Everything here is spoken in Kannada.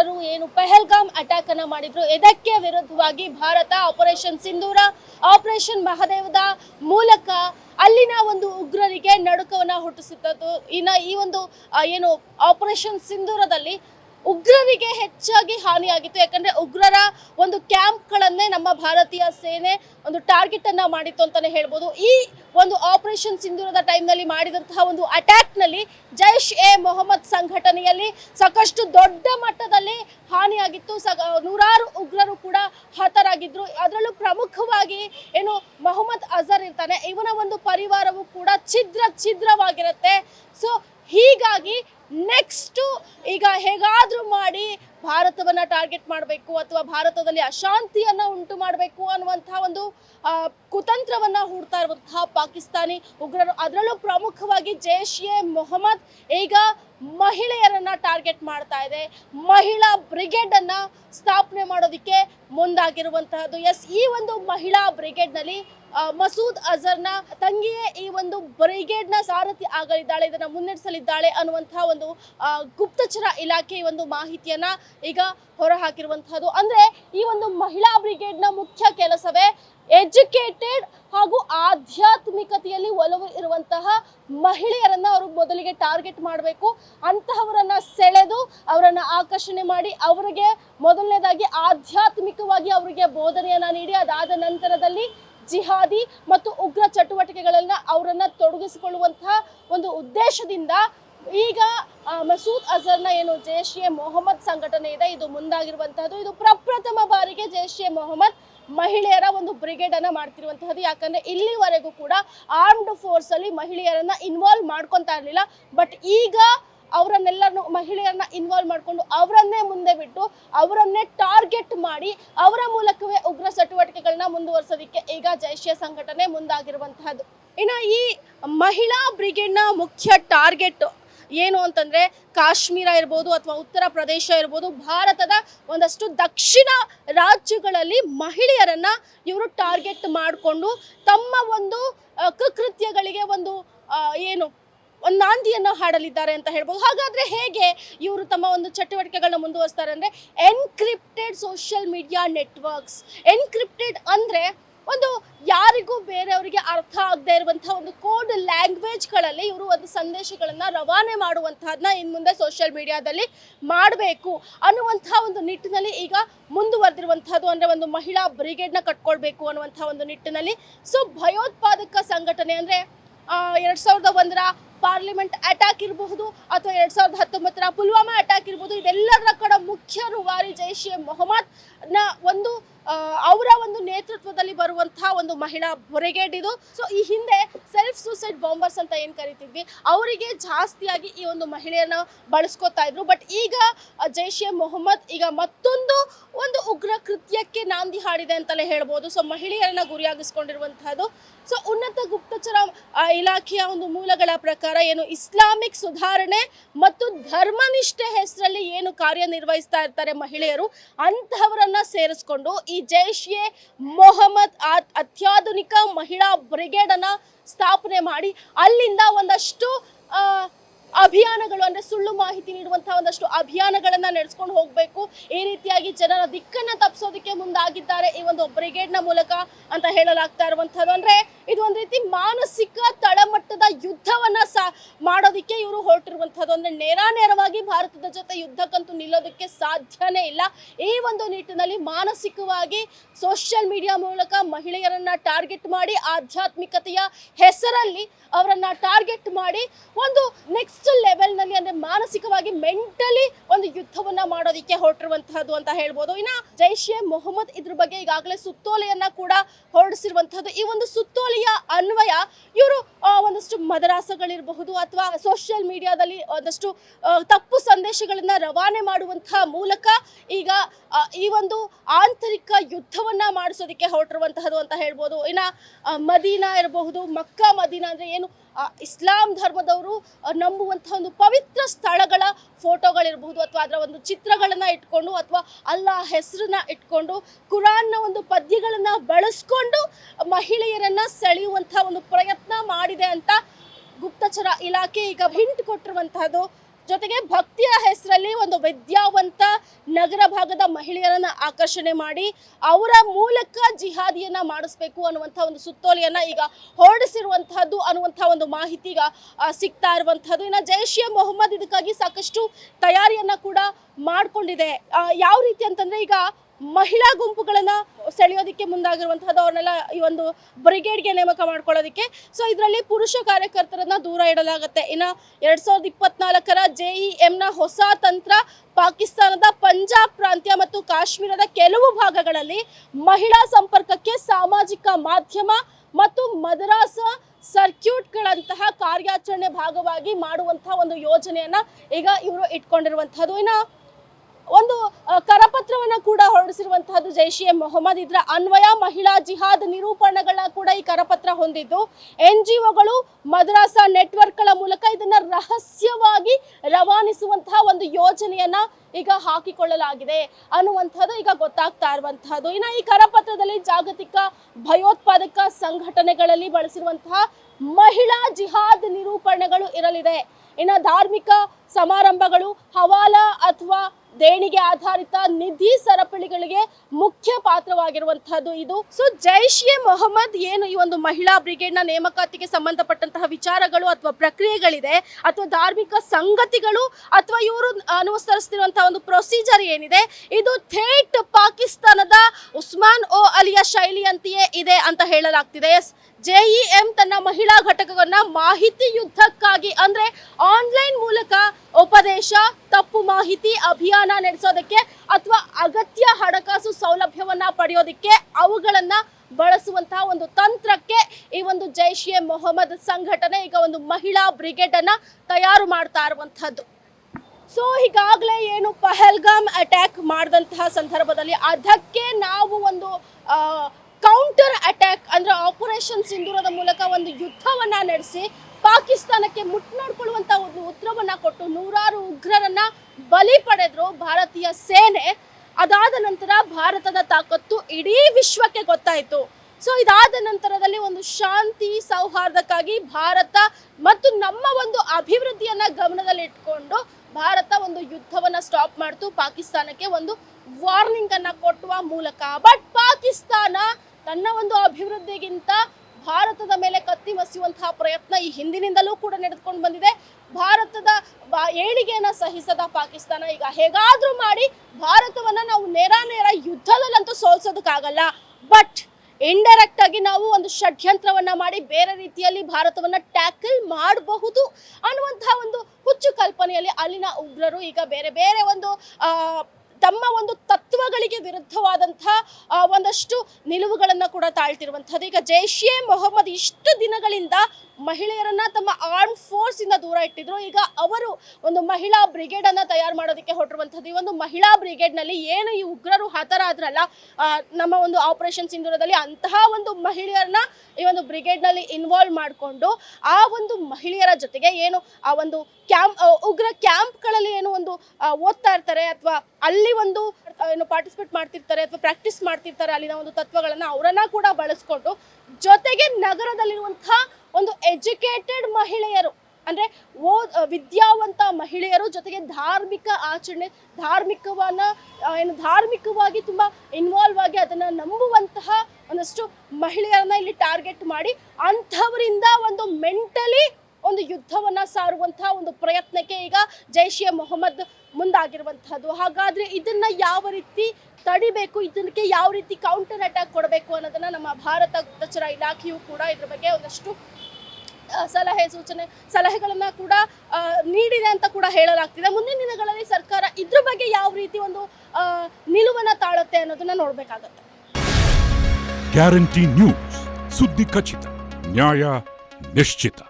ಉಗ್ರರು ಏನು ಪೆಹಲ್ಗಾಮ್ ಅಟ್ಯಾಕ್ ಅನ್ನ ಮಾಡಿದ್ರು? ಇದಕ್ಕೆ ವಿರುದ್ಧವಾಗಿ ಭಾರತ ಆಪರೇಷನ್ ಸಿಂಧೂರ ಆಪರೇಷನ್ ಮಹದೇವದ ಮೂಲಕ ಅಲ್ಲಿನ ಒಂದು ಉಗ್ರರಿಗೆ ನಡುಕವನ್ನ ಹುಟ್ಟಿಸುತ್ತದ್ದು ಇನ್ನ ಈ ಒಂದು ಏನು ಆಪರೇಷನ್ ಸಿಂಧೂರದಲ್ಲಿ ಉಗ್ರರಿಗೆ ಹೆಚ್ಚಾಗಿ ಹಾನಿಯಾಗಿತ್ತು. ಯಾಕಂದ್ರೆ ಉಗ್ರರ ಒಂದು ಕ್ಯಾಂಪ್ಗಳನ್ನೇ ನಮ್ಮ ಭಾರತೀಯ ಸೇನೆ ಒಂದು ಟಾರ್ಗೆಟ್ ಅನ್ನ ಮಾಡಿತ್ತು ಅಂತಾನೆ ಹೇಳ್ಬೋದು. ಈ ಒಂದು ಆಪರೇಷನ್ ಸಿಂಧೂರದ ಟೈಮ್ನಲ್ಲಿ ಮಾಡಿದಂತಹ ಒಂದು ಅಟ್ಯಾಕ್ನಲ್ಲಿ ಜೈಷ್ ಎ ಮೊಹಮ್ಮದ್ ಸಂಘಟನೆಯಲ್ಲಿ ಸಾಕಷ್ಟು ದೊಡ್ಡ ಮಟ್ಟದಲ್ಲಿ ಹಾನಿಯಾಗಿತ್ತು. ನೂರಾರು ಉಗ್ರರು ಕೂಡ ಹತರಾಗಿದ್ರು. ಅದರಲ್ಲೂ ಪ್ರಮುಖವಾಗಿ ಏನು ಮೊಹಮ್ಮದ್ ಅಜರ್ ಇರ್ತಾನೆ. ಇವನ ಒಂದು ಪರಿವಾರವು ಕೂಡ ಛಿದ್ರ ಛಿದ್ರವಾಗಿರುತ್ತೆ. ಸೊ ಹೀಗಾಗಿ ನೆಕ್ಸ್ಟು ಈಗ ಹೇಗಾದರೂ ಮಾಡಿ ಭಾರತವನ್ನ ಟಾರ್ಗೆಟ್ ಮಾಡಬೇಕು ಅಥವಾ ಭಾರತದಲ್ಲಿ ಅಶಾಂತಿಯನ್ನ ಉಂಟು ಮಾಡಬೇಕು ಅನ್ನುವಂತಹ ಒಂದು ಕುತಂತ್ರವನ್ನ ಹೂಡ್ತಾ ಇರುವಂತಹ ಪಾಕಿಸ್ತಾನಿ ಉಗ್ರರು. ಅದರಲ್ಲೂ ಪ್ರಮುಖವಾಗಿ ಜೈಷ್ ಎ ಮೊಹಮ್ಮದ್ ಈಗ ಮಹಿಳೆಯರನ್ನ ಟಾರ್ಗೆಟ್ ಮಾಡ್ತಾ ಇದೆ. ಮಹಿಳಾ ಬ್ರಿಗೇಡ್ ಅನ್ನ ಸ್ಥಾಪನೆ ಮಾಡೋದಕ್ಕೆ ಮುಂದಾಗಿರುವಂತಹದ್ದು. ಎಸ್, ಈ ಒಂದು ಮಹಿಳಾ ಬ್ರಿಗೇಡ್ನಲ್ಲಿ ಮಸೂದ್ ಅಜರ್ನ ತಂಗಿಯೇ ಈ ಒಂದು ಬ್ರಿಗೇಡ್ನ ಸಾರಥಿ ಆಗಲಿದ್ದಾಳೆ, ಇದನ್ನ ಮುನ್ನಡೆಸಲಿದ್ದಾಳೆ ಅನ್ನುವಂತಹ ಒಂದು ಗುಪ್ತಚರ ಇಲಾಖೆ ಒಂದು ಮಾಹಿತಿಯನ್ನ ಈಗ ಹೊರ ಹೊರಹಾಕಿರುವಂತಹದ್ದು. ಅಂದ್ರೆ ಈ ಒಂದು ಮಹಿಳಾ ಬ್ರಿಗೇಡ್ನ ಮುಖ್ಯ ಕೆಲಸವೇ ಎಜುಕೇಟೆಡ್ ಹಾಗೂ ಆಧ್ಯಾತ್ಮಿಕತೆಯಲ್ಲಿ ಒಲವು ಇರುವಂತಹ ಮಹಿಳೆಯರನ್ನ ಅವರು ಮೊದಲಿಗೆ ಟಾರ್ಗೆಟ್ ಮಾಡಬೇಕು. ಅಂತಹವರನ್ನ ಸೆಳೆದು ಅವರನ್ನ ಆಕರ್ಷಣೆ ಮಾಡಿ ಅವರಿಗೆ ಮೊದಲನೇದಾಗಿ ಆಧ್ಯಾತ್ಮಿಕವಾಗಿ ಅವರಿಗೆ ಬೋಧನೆಯನ್ನ ನೀಡಿ, ಅದಾದ ನಂತರದಲ್ಲಿ ಜಿಹಾದಿ ಮತ್ತು ಉಗ್ರ ಚಟುವಟಿಕೆಗಳನ್ನ ಅವರನ್ನ ತೊಡಗಿಸಿಕೊಳ್ಳುವಂತಹ ಒಂದು ಉದ್ದೇಶದಿಂದ ಈಗ ಮಸೂದ್ ಅಜರ್ನ ಏನು ಜೈಷ್ ಎ ಮೊಹಮ್ಮದ್ ಸಂಘಟನೆ ಇದೆ, ಇದು ಮುಂದಾಗಿರುವಂತಹದ್ದು. ಇದು ಪ್ರಪ್ರಥಮ ಬಾರಿಗೆ ಜೈಷ್ ಎ ಮೊಹಮ್ಮದ್ ಮಹಿಳೆಯರ ಒಂದು ಬ್ರಿಗೇಡ್ ಅನ್ನ ಮಾಡ್ತಿರುವಂತಹದ್ದು. ಯಾಕಂದ್ರೆ ಇಲ್ಲಿವರೆಗೂ ಕೂಡ ಆರ್ಮ್ಡ್ ಫೋರ್ಸ್ ಅಲ್ಲಿ ಮಹಿಳೆಯರನ್ನ ಇನ್ವಾಲ್ವ್ ಮಾಡ್ಕೊತಾ ಇರಲಿಲ್ಲ. ಬಟ್ ಈಗ ಅವರನ್ನೆಲ್ಲರನ್ನು, ಮಹಿಳೆಯರನ್ನ ಇನ್ವಾಲ್ವ್ ಮಾಡಿಕೊಂಡು ಅವರನ್ನೇ ಮುಂದೆ ಬಿಟ್ಟು ಅವರನ್ನೇ ಟಾರ್ಗೆಟ್ ಮಾಡಿ ಅವರ ಮೂಲಕವೇ ಉಗ್ರ ಚಟುವಟಿಕೆಗಳನ್ನ ಮುಂದುವರಿಸೋದಕ್ಕೆ ಈಗ ಜೈಷೆ ಸಂಘಟನೆ ಮುಂದಾಗಿರುವಂತಹದ್ದು. ಇನ್ನು ಈ ಮಹಿಳಾ ಬ್ರಿಗೇಡ್ನ ಮುಖ್ಯ ಟಾರ್ಗೆಟ್ ಏನು ಅಂತಂದ್ರೆ ಕಾಶ್ಮೀರ ಇರ್ಬೋದು ಅಥವಾ ಉತ್ತರ ಪ್ರದೇಶ ಇರ್ಬೋದು, ಭಾರತದ ಒಂದಷ್ಟು ದಕ್ಷಿಣ ರಾಜ್ಯಗಳಲ್ಲಿ ಮಹಿಳೆಯರನ್ನ ಇವರು ಟಾರ್ಗೆಟ್ ಮಾಡಿಕೊಂಡು ತಮ್ಮ ಒಂದು ಕೃತ್ಯಗಳಿಗೆ ಒಂದು ಏನು, ಒಂದು ನಾಂದಿಯನ್ನು ಹಾಡಲಿದ್ದಾರೆ ಅಂತ ಹೇಳ್ಬೋದು. ಹಾಗಾದರೆ ಹೇಗೆ ಇವರು ತಮ್ಮ ಒಂದು ಚಟುವಟಿಕೆಗಳನ್ನ ಮುಂದುವರಿಸ್ತಾರೆ ಅಂದರೆ encrypted social media networks encrypted ಅಂದ್ರೆ ಒಂದು ಯಾರಿಗೂ ಬೇರೆಯವರಿಗೆ ಅರ್ಥ ಆಗದೆ ಇರುವಂತಹ ಒಂದು ಕೋಡ್ ಲ್ಯಾಂಗ್ವೇಜ್ಗಳಲ್ಲಿ ಇವರು ಒಂದು ಸಂದೇಶಗಳನ್ನ ರವಾನೆ ಮಾಡುವಂತಹದನ್ನ ಇನ್ನು ಮುಂದೆ ಸೋಷಿಯಲ್ ಮೀಡಿಯಾದಲ್ಲಿ ಮಾಡಬೇಕು ಅನ್ನುವಂತಹ ಒಂದು ನಿಟ್ಟಿನಲ್ಲಿ ಈಗ ಮುಂದುವರೆದಿರುವಂತಹದ್ದು ಅಂದ್ರೆ ಒಂದು ಮಹಿಳಾ ಬ್ರಿಗೇಡ್ನ ಕಟ್ಕೊಳ್ಬೇಕು ಅನ್ನುವಂತಹ ಒಂದು ನಿಟ್ಟಿನಲ್ಲಿ. ಸೊ ಭಯೋತ್ಪಾದಕ ಸಂಘಟನೆ ಅಂದ್ರೆ ಎರಡ್ ಸಾವಿರದ ಒಂದರ ಪಾರ್ಲಿಮೆಂಟ್ ಅಟ್ಯಾಕ್ ಇರಬಹುದು ಅಥವಾ ಎರಡ್ ಸಾವಿರದ ಹತ್ತೊಂಬತ್ತರ ಪುಲ್ವಾಮಾ ಅಟ್ಯಾಕ್ ಇರಬಹುದು. ಇದೆಲ್ಲದರ ಕಡೆ ಮುಖ್ಯ ರೂವಾರಿ ಜೈಷ್ ಎ ಮೊಹಮ್ಮದ್ನ ಒಂದು ಅವರ ಒಂದು ನೇತೃತ್ವದಲ್ಲಿ ಬರುವಂತಹ ಒಂದು ಮಹಿಳಾ ಹೊರಗೆಡಿದು ಸೊ ಈ ಹಿಂದೆ ಸೆಲ್ಫ್ ಸೂಸೈಡ್ ಬಾಂಬರ್ಸ್ ಅಂತ ಏನ್ ಕರಿತಿದ್ವಿ, ಅವರಿಗೆ ಜಾಸ್ತಿಯಾಗಿ ಈ ಒಂದು ಮಹಿಳೆಯನ್ನ ಬಳಸ್ಕೊತಾ ಇದ್ರು. ಬಟ್ ಈಗ ಜೈಷ್ ಎ ಮೊಹಮ್ಮದ್ ಈಗ ಮತ್ತೊಂದು ಒಂದು ಉಗ್ರ ಕೃತ್ಯಕ್ಕೆ ನಾಂದಿ ಹಾಡಿದೆ ಅಂತಲೇ ಹೇಳ್ಬೋದು. ಸೊ ಮಹಿಳೆಯರನ್ನ ಗುರಿಯಾಗಿಸ್ಕೊಂಡಿರುವಂತಹದ್ದು. ಸೊ ಉನ್ನತ ಗುಪ್ತಚರ ಇಲಾಖೆಯ ಒಂದು ಮೂಲಗಳ ಪ್ರಕಾರ ಏನು ಇಸ್ಲಾಮಿಕ್ ಸುಧಾರಣೆ ಮತ್ತು ಧರ್ಮನಿಷ್ಠೆ ಹೆಸರಲ್ಲಿ ಏನು ಕಾರ್ಯನಿರ್ವಹಿಸ್ತಾ ಇರ್ತಾರೆ ಮಹಿಳೆಯರು, ಅಂತಹವರನ್ನ ಸೇರಿಸ್ಕೊಂಡು ಈ ಜೈಷ್ ಎ ಮೊಹಮ್ಮದ್ ಅತ್ಯಾಧುನಿಕ ಮಹಿಳಾ ಬ್ರಿಗೇಡನ್ನು ಸ್ಥಾಪನೆ ಮಾಡಿ ಅಲ್ಲಿಂದ ಒಂದಷ್ಟು ಅಭಿಯಾನಗಳು ಅಂದ್ರೆ ಸುಳ್ಳು ಮಾಹಿತಿ ನೀಡುವಂತಹ ಒಂದಷ್ಟು ಅಭಿಯಾನಗಳನ್ನ ನಡೆಸ್ಕೊಂಡು ಹೋಗ್ಬೇಕು. ಈ ರೀತಿಯಾಗಿ ಜನರ ದಿಕ್ಕನ್ನ ತಪ್ಪಿಸೋದಕ್ಕೆ ಮುಂದಾಗಿದ್ದಾರೆ ಈ ಒಂದು ಬ್ರಿಗೇಡ್ನ ಮೂಲಕ ಅಂತ ಹೇಳಲಾಗ್ತಾ ಇರುವಂತಹದ್ದು ಅಂದ್ರೆ ಇದು ಒಂದು ರೀತಿ ಮಾನಸಿಕ ತಳಮಟ್ಟದ ಯುದ್ಧವನ್ನ ಸಾ ಮಾಡೋದಕ್ಕೆ ಇವರು ಹೊರಟಿರುವಂತಹದ್ದು ಅಂದ್ರೆ ನೇರಾನೇರವಾಗಿ ಭಾರತದ ಜೊತೆ ಯುದ್ಧಕ್ಕಂತೂ ನಿಲ್ಲೋದಕ್ಕೆ ಸಾಧ್ಯನೇ ಇಲ್ಲ. ಈ ಒಂದು ನಿಟ್ಟಿನಲ್ಲಿ ಮಾನಸಿಕವಾಗಿ ಸೋಷಿಯಲ್ ಮೀಡಿಯಾ ಮೂಲಕ ಮಹಿಳೆಯರನ್ನ ಟಾರ್ಗೆಟ್ ಮಾಡಿ, ಆಧ್ಯಾತ್ಮಿಕತೆಯ ಹೆಸರಲ್ಲಿ ಅವರನ್ನ ಟಾರ್ಗೆಟ್ ಮಾಡಿ ಒಂದು ನೆಕ್ಸ್ಟ್ ಲೆವೆಲ್ನಲ್ಲಿ ಅಂದ್ರೆ ಮಾನಸಿಕವಾಗಿ ಮೆಂಟಲಿ ಒಂದು ಯುದ್ಧವನ್ನ ಮಾಡೋದಿಕ್ಕೆ ಹೊರಟಿರುವಂತಹದ್ದು ಅಂತ ಹೇಳ್ಬೋದು. ಇನ್ನ ಜೈಷ್ ಎ ಮೊಹಮ್ಮದ್ ಇದ್ರ ಬಗ್ಗೆ ಈಗಾಗಲೇ ಸುತ್ತೋಲೆಯನ್ನ ಕೂಡ ಹೊರಡಿಸಿರುವಂತಹದ್ದು. ಈ ಒಂದು ಸುತ್ತೋಲೆಯ ಅನ್ವಯ ಇವರು ಒಂದಷ್ಟು ಮದರಾಸಗಳಿರಬಹುದು ಅಥವಾ ಸೋಷಿಯಲ್ ಮೀಡಿಯಾದಲ್ಲಿ ಒಂದಷ್ಟು ತಪ್ಪು ಸಂದೇಶಗಳನ್ನ ರವಾನೆ ಮಾಡುವಂತಹ ಮೂಲಕ ಈಗ ಈ ಒಂದು ಆಂತರಿಕ ಯುದ್ಧವನ್ನ ಮಾಡಿಸೋದಕ್ಕೆ ಹೊರಟಿರುವಂತಹದ್ದು ಅಂತ ಹೇಳ್ಬೋದು. ಇನ್ನ ಮದೀನಾ ಇರಬಹುದು ಮಕ್ಕಾ ಮದೀನಾ ಅಂದ್ರೆ ಏನು ಇಸ್ಲಾಂ ಧರ್ಮದವರು ಆ, ನಂಬುವಂತಹ ಒಂದು ಪವಿತ್ರ ಸ್ಥಳಗಳ ಫೋಟೋಗಳಿರಬಹುದು ಅಥವಾ ಅದರ ಒಂದು ಚಿತ್ರಗಳನ್ನು ಇಟ್ಕೊಂಡು ಅಥವಾ ಅಲ್ಲಾ ಹೆಸರನ್ನ ಇಟ್ಕೊಂಡು ಕುರಾನ್ನ ಒಂದು ಪದ್ಯಗಳನ್ನು ಬಳಸ್ಕೊಂಡು ಮಹಿಳೆಯರನ್ನ ಸೆಳೆಯುವಂತಹ ಒಂದು ಪ್ರಯತ್ನ ಮಾಡಿದೆ ಅಂತ ಗುಪ್ತಚರ ಇಲಾಖೆ ಈಗ ಹಿಂಟ್ ಕೊಟ್ಟಿರುವಂತಹದ್ದು. ಜೊತೆಗೆ ಭಕ್ತಿಯ ಹೆಸರಲ್ಲಿ ಒಂದು ವಿದ್ಯಾವಂತ ನಗರ ಭಾಗದ ಮಹಿಳೆಯರನ್ನ ಆಕರ್ಷಣೆ ಮಾಡಿ ಅವರ ಮೂಲಕ ಜಿಹಾದಿಯನ್ನ ಮಾಡಿಸ್ಬೇಕು ಅನ್ನುವಂಥ ಒಂದು ಸುತ್ತೋಲೆಯನ್ನ ಈಗ ಹೊರಡಿಸಿರುವಂತಹದ್ದು ಅನ್ನುವಂಥ ಒಂದು ಮಾಹಿತಿ ಈಗ ಸಿಗ್ತಾ ಇರುವಂತಹದ್ದು. ಇನ್ನು ಜೈಷ್ ಎ ಮೊಹಮ್ಮದ್ ಇದಕ್ಕಾಗಿ ಸಾಕಷ್ಟು ತಯಾರಿಯನ್ನ ಕೂಡ ಮಾಡಿಕೊಂಡಿದೆ. ಯಾವ ರೀತಿ ಅಂತಂದ್ರೆ ಈಗ ಮಹಿಳಾ ಗುಂಪುಗಳನ್ನ ಸೆಳೆಯೋದಕ್ಕೆ ಮುಂದಾಗಿರುವಂತಹದ್ದು ಅವ್ರನ್ನೆಲ್ಲ ಈ ಒಂದು ಬ್ರಿಗೇಡ್ಗೆ ನೇಮಕ ಮಾಡ್ಕೊಳ್ಳೋದಕ್ಕೆ. ಸೊ ಇದರಲ್ಲಿ ಪುರುಷ ಕಾರ್ಯಕರ್ತರನ್ನ ದೂರ ಇಡಲಾಗುತ್ತೆ. ಇನ್ನು ಎರಡು ಸಾವಿರದ ಇಪ್ಪತ್ನಾಲ್ಕರ ಜೆಇ ಎಂನ ಹೊಸ ತಂತ್ರ ಪಾಕಿಸ್ತಾನದ ಪಂಜಾಬ್ ಪ್ರಾಂತ್ಯ ಮತ್ತು ಕಾಶ್ಮೀರದ ಕೆಲವು ಭಾಗಗಳಲ್ಲಿ ಮಹಿಳಾ ಸಂಪರ್ಕಕ್ಕೆ ಸಾಮಾಜಿಕ ಮಾಧ್ಯಮ ಮತ್ತು ಮದ್ರಾಸ ಸರ್ಕ್ಯೂಟ್ಗಳಂತಹ ಕಾರ್ಯಾಚರಣೆ ಭಾಗವಾಗಿ ಮಾಡುವಂತಹ ಒಂದು ಯೋಜನೆಯನ್ನ ಈಗ ಇವರು ಇಟ್ಕೊಂಡಿರುವಂತಹದ್ದು. ಇನ್ನು ಒಂದು ಕರಪತ್ರವನ್ನ ಕೂಡ ಹೊರಡಿಸಿರುವಂತಹದ್ದು ಜೈಷ್ ಎ ಮೊಹಮ್ಮದ್. ಇದ್ರ ಅನ್ವಯ ಮಹಿಳಾ ಜಿಹಾದ್ ನಿರೂಪಣೆಗಳನ್ನ ಕೂಡ ಈ ಕರಪತ್ರ ಹೊಂದಿದ್ದು. ಎನ್ ಜಿ ಒಗಳು ಮದ್ರಾಸ ನೆಟ್ವರ್ಕ್ಗಳ ಮೂಲಕ ಇದನ್ನ ರಹಸ್ಯವಾಗಿ ರವಾನಿಸುವಂತಹ ಒಂದು ಯೋಜನೆಯನ್ನ ಈಗ ಹಾಕಿಕೊಳ್ಳಲಾಗಿದೆ ಅನ್ನುವಂಥದ್ದು ಈಗ ಗೊತ್ತಾಗ್ತಾ ಇರುವಂತಹದ್ದು. ಇನ್ನು ಈ ಕರಪತ್ರದಲ್ಲಿ ಜಾಗತಿಕ ಭಯೋತ್ಪಾದಕ ಸಂಘಟನೆಗಳಲ್ಲಿ ಬಳಸಿರುವಂತಹ ಮಹಿಳಾ ಜಿಹಾದ್ ನಿರೂಪಣೆಗಳು ಇರಲಿದೆ. ಇನ್ನು ಧಾರ್ಮಿಕ ಸಮಾರಂಭಗಳು, ಹವಾಲ ಅಥವಾ ದೇಣಿಗೆ ಆಧಾರಿತ ನಿಧಿ ಸರಪಳಿಗಳಿಗೆ ಮುಖ್ಯ ಪಾತ್ರವಾಗಿರುವಂತಹದ್ದು ಇದು. ಸೊ ಜೈಷ್ ಎ ಮೊಹಮ್ಮದ್ ಏನು ಈ ಒಂದು ಮಹಿಳಾ ಬ್ರಿಗೇಡ್ನ ನೇಮಕಾತಿಗೆ ಸಂಬಂಧಪಟ್ಟಂತಹ ವಿಚಾರಗಳು ಅಥವಾ ಪ್ರಕ್ರಿಯೆಗಳಿದೆ ಅಥವಾ ಧಾರ್ಮಿಕ ಸಂಗತಿಗಳು ಅಥವಾ ಇವರು ಅನುಸರಿಸ್ತಿರುವಂತಹ ಒಂದು ಪ್ರೊಸೀಜರ್ ಏನಿದೆ, ಇದು ಥೇಟ್ ಪಾಕಿಸ್ತಾನದ ಉಸ್ಮಾನ್ ಓ ಅಲಿಯ ಶೈಲಿಯಂತೆಯೇ ಇದೆ ಅಂತ ಹೇಳಲಾಗ್ತಿದೆ. ಜೆಇಎಂ ತನ್ನ ಮಹಿಳಾ ಘಟಕವನ್ನ ಮಾಹಿತಿ ಯುದ್ಧಕ್ಕಾಗಿ ಅಂದ್ರೆ ಆನ್ಲೈನ್ ಮೂಲಕ ಉಪದೇಶ, ತಪ್ಪು ಮಾಹಿತಿ, ಅಭಿಯಾನ ನಡೆಸೋದಕ್ಕೆ ಅಥವಾ ಅಗತ್ಯ ಹಣಕಾಸು ಸೌಲಭ್ಯವನ್ನ ಪಡೆಯೋದಕ್ಕೆ ಅವುಗಳನ್ನ ಬಳಸುವಂತಹ ಒಂದು ತಂತ್ರಕ್ಕೆ ಈ ಒಂದು ಜೈಷ್ ಎ ಮೊಹಮ್ಮದ್ ಸಂಘಟನೆ ಈಗ ಒಂದು ಮಹಿಳಾ ಬ್ರಿಗೇಡ್ ಅನ್ನ ತಯಾರು ಮಾಡ್ತಾ ಇರುವಂತಹದ್ದು ಸೊ ಈಗಾಗಲೇ ಏನು ಪಹಲ್ಗಾಮ್ ಅಟ್ಯಾಕ್ ಮಾಡಿದಂತಹ ಸಂದರ್ಭದಲ್ಲಿ ಅದಕ್ಕೆ ನಾವು ಒಂದು ಕೌಂಟರ್ ಅಟ್ಯಾಕ್ ಅಂದ್ರೆ ಆಪರೇಷನ್ ಸಿಂಧೂರದ ಮೂಲಕ ಒಂದು ಯುದ್ಧವನ್ನ ನಡೆಸಿ ಪಾಕಿಸ್ತಾನಕ್ಕೆ ಮುಟ್ನಾಡ್ಕೊಳ್ಳುವಂತ ಒಂದು ಉತ್ತರವನ್ನ ಕೊಟ್ಟು ನೂರಾರು ಉಗ್ರರನ್ನ ಬಲಿ ಪಡೆದ್ರು ಭಾರತೀಯ ಸೇನೆ. ಅದಾದ ನಂತರ ಭಾರತದ ತಾಕತ್ತು ಇಡೀ ವಿಶ್ವಕ್ಕೆ ಗೊತ್ತಾಯಿತು. ಸೊ ಇದಾದ ನಂತರದಲ್ಲಿ ಒಂದು ಶಾಂತಿ ಸೌಹಾರ್ದಕ್ಕಾಗಿ ಭಾರತ ಮತ್ತು ನಮ್ಮ ಒಂದು ಅಭಿವೃದ್ಧಿಯನ್ನ ಗಮನದಲ್ಲಿಟ್ಕೊಂಡು ಭಾರತ ಒಂದು ಯುದ್ಧವನ್ನ ಸ್ಟಾಪ್ ಮಾಡ್ತು. ಪಾಕಿಸ್ತಾನಕ್ಕೆ ಒಂದು ವಾರ್ನಿಂಗ್ ಅನ್ನ ಕೊಟ್ಟುವ ಮೂಲಕ. ಬಟ್ ಪಾಕಿಸ್ತಾನ ತನ್ನ ಒಂದು ಅಭಿವೃದ್ಧಿಗಿಂತ ಭಾರತದ ಮೇಲೆ ಕತ್ತಿ ಮಸಿಯುವಂತಹ ಪ್ರಯತ್ನ ಈ ಹಿಂದಿನಿಂದಲೂ ಕೂಡ ನಡೆದುಕೊಂಡು ಬಂದಿದೆ. ಭಾರತದ ಏಳಿಗೆಯನ್ನು ಸಹಿಸದ ಪಾಕಿಸ್ತಾನ ಈಗ ಹೇಗಾದರೂ ಮಾಡಿ ಭಾರತವನ್ನು ನಾವು ನೇರ ನೇರ ಯುದ್ಧದಲ್ಲಂತೂ ಸೋಲ್ಸೋದಕ್ಕಾಗಲ್ಲ. ಬಟ್ ಇಂಡೈರೆಕ್ಟ್ ಆಗಿ ನಾವು ಒಂದು ಷಡ್ಯಂತ್ರವನ್ನ ಮಾಡಿ ಬೇರೆ ರೀತಿಯಲ್ಲಿ ಭಾರತವನ್ನ ಟ್ಯಾಕಲ್ ಮಾಡಬಹುದು ಅನ್ನುವಂತಹ ಒಂದು ಹುಚ್ಚು ಕಲ್ಪನೆಯಲ್ಲಿ ಅಲ್ಲಿನ ಉಗ್ರರು ಈಗ ಬೇರೆ ಬೇರೆ ಒಂದು ತಮ್ಮ ಒಂದು ತತ್ವಗಳಿಗೆ ವಿರುದ್ಧವಾದಂತಹ ಒಂದಷ್ಟು ನಿಲುವುಗಳನ್ನು ಕೂಡ ತಾಳ್ತಿರುವಂಥದ್ದು. ಈಗ ಜೈಷ್ ಎ ಮೊಹಮ್ಮದ್ ಇಷ್ಟು ದಿನಗಳಿಂದ ಮಹಿಳೆಯರನ್ನ ತಮ್ಮ ಆರ್ಮ್ ಫೋರ್ಸ್ ಇಂದ ದೂರ ಇಟ್ಟಿದ್ರು. ಈಗ ಅವರು ಒಂದು ಮಹಿಳಾ ಬ್ರಿಗೇಡ್ ಅನ್ನ ತಯಾರು ಮಾಡೋದಕ್ಕೆ ಹೊರಟಿರುವಂತದ್ದು ಈ ಒಂದು ಮಹಿಳಾ ಬ್ರಿಗೇಡ್ನಲ್ಲಿ ಏನು ಈ ಉಗ್ರರು ಹತರಾದ್ರಲ್ಲ ಆದ್ರಲ್ಲ ನಮ್ಮ ಒಂದು ಆಪರೇಷನ್ ಸಿಂಧೂರದಲ್ಲಿ ಅಂತಹ ಒಂದು ಮಹಿಳೆಯರನ್ನ ಈ ಒಂದು ಬ್ರಿಗೇಡ್ನಲ್ಲಿ ಇನ್ವಾಲ್ವ್ ಮಾಡಿಕೊಂಡು, ಆ ಒಂದು ಮಹಿಳೆಯರ ಜೊತೆಗೆ ಏನು, ಆ ಒಂದು ಕ್ಯಾಂಪ್ ಉಗ್ರ ಕ್ಯಾಂಪ್ಗಳಲ್ಲಿ ಏನು ಒಂದು ಓದ್ತಾ ಇರ್ತಾರೆ ಅಥವಾ ಅಲ್ಲಿ ಒಂದು ಏನು ಪಾರ್ಟಿಸಿಪೇಟ್ ಮಾಡ್ತಿರ್ತಾರೆ ಅಥವಾ ಪ್ರಾಕ್ಟೀಸ್ ಮಾಡ್ತಿರ್ತಾರೆ ಅಲ್ಲಿನ ಒಂದು ತತ್ವಗಳನ್ನ ಅವರನ್ನ ಕೂಡ ಬಳಸ್ಕೊಂಡು, ಜೊತೆಗೆ ನಗರದಲ್ಲಿರುವಂತಹ ಒಂದು ಎಜುಕೇಟೆಡ್ ಮಹಿಳೆಯರು, ಅಂದ್ರೆ ಓದ್ ವಿದ್ಯಾವಂತ ಮಹಿಳೆಯರು ಜೊತೆಗೆ ಧಾರ್ಮಿಕ ಆಚರಣೆ, ಧಾರ್ಮಿಕವನ್ನ ಏನು ಧಾರ್ಮಿಕವಾಗಿ ತುಂಬಾ ಇನ್ವಾಲ್ವ್ ಆಗಿ ಅದನ್ನ ನಂಬುವಂತಹ ಒಂದಷ್ಟು ಮಹಿಳೆಯರನ್ನ ಇಲ್ಲಿ ಟಾರ್ಗೆಟ್ ಮಾಡಿ, ಅಂಥವರಿಂದ ಒಂದು ಮೆಂಟಲಿ ಒಂದು ಯುದ್ಧವನ್ನ ಸಾರುವಂತಹ ಒಂದು ಪ್ರಯತ್ನಕ್ಕೆ ಈಗ ಜೈಷ್ ಎ ಮೊಹಮ್ಮದ್ ಮುಂದಾಗಿರುವಂತಹದ್ದು. ಹಾಗಾದ್ರೆ ಇದನ್ನ ಯಾವ ರೀತಿ ತಡಿಬೇಕು, ಇದಕ್ಕೆ ಯಾವ ರೀತಿ ಕೌಂಟರ್ ಅಟ್ಯಾಕ್ ಕೊಡಬೇಕು ಅನ್ನೋದನ್ನ ನಮ್ಮ ಭಾರತ ಗುಪ್ತಚರ ಇಲಾಖೆಯು ಕೂಡ ಇದ್ರ ಬಗ್ಗೆ ಒಂದಷ್ಟು ಸಲಹೆ ಸೂಚನೆ, ಸಲಹೆಗಳನ್ನ ಕೂಡ ನೀಡಿದೆ ಅಂತ ಕೂಡ ಹೇಳಲಾಗ್ತಿದೆ. ಮುಂದಿನ ದಿನಗಳಲ್ಲಿ ಸರ್ಕಾರ ಇದ್ರ ಬಗ್ಗೆ ಯಾವ ರೀತಿ ಒಂದು ನಿಲುವನ್ನ ತಾಳುತ್ತೆ ಅನ್ನೋದನ್ನ ನೋಡ್ಬೇಕಾಗತ್ತೆ. Guarantee news. ಸುದ್ದಿ ಖಚಿತ, ನ್ಯಾಯ ನಿಶ್ಚಿತ.